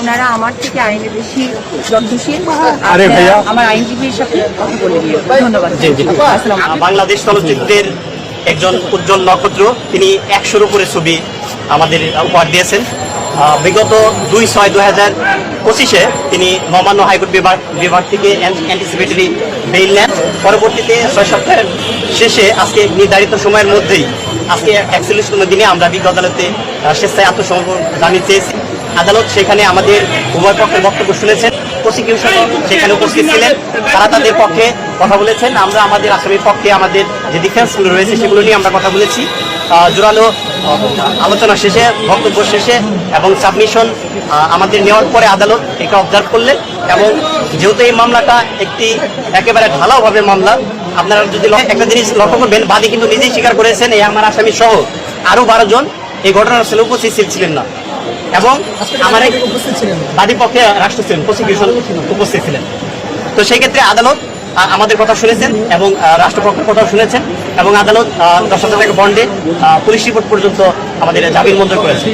ওনারা আমার থেকে আইনে বেশি যত্নশীল। আরে ভাইয়া। আমার আইনজীবীর সাথে কথা বলে দিয়ে ধন্যবাদ। বাংলাদেশ চলচ্চিত্রের একজন উজ্জ্বল নক্ষত্র তিনি একশোর উপরে ছবি আমাদের উপহার দিয়েছেন। বিগত দুই ছয় দু হাজার পঁচিশে তিনি নবান্ন হাইকোর্ট বিভাগ বিভাগ থেকে অ্যান্টিসিপেটরি বেইল নেন। পরবর্তীতে ছয় সপ্তাহের শেষে আজকে নির্ধারিত সময়ের মধ্যেই আজকে একচল্লিশতম দিনে আমরা বিজ্ঞ আদালতে স্বেচ্ছায় আত্মসমর্পণ জানিয়ে চেয়েছি আদালত সেখানে আমাদের উভয় পক্ষের বক্তব্য শুনেছেন। প্রসিকিউশন সেখানে উপস্থিত ছিলেন। তারা তাদের পক্ষে কথা বলেছেন। আমরা আমাদের আসামির পক্ষে আমাদের যে ডিফেন্সগুলো রয়েছে সেগুলো নিয়ে আমরা কথা বলেছি। জোরালো আলোচনা শেষে, বক্তব্য শেষে এবং সাবমিশন আমাদের নেওয়ার পরে আদালত এটা অবজার্ভ করলেন এবং যেহেতু এই মামলাটা একটি একেবারে ঢালাওভাবে মামলা, আপনারা যদি একটা জিনিস লক্ষ্য করবেন, বাদী কিন্তু নিজেই স্বীকার করেছেন, এই আমার আসামি সহ আরও বারো জন এই ঘটনার স্থলে উপস্থিত ছিলেন না। এবং আমার এক বাদী পক্ষে রাষ্ট্র ছিলেন। প্রসিকিউশন উপস্থিত ছিলেন। তো সেই ক্ষেত্রে আদালত আমাদের কথা শুনেছেন এবং রাষ্ট্রপক্ষের কথা শুনেছেন এবং আদালত দশ হাজার টাকা বন্ডে পুলিশ রিপোর্ট পর্যন্ত আমাদের জামিন মঞ্জুর করেছে।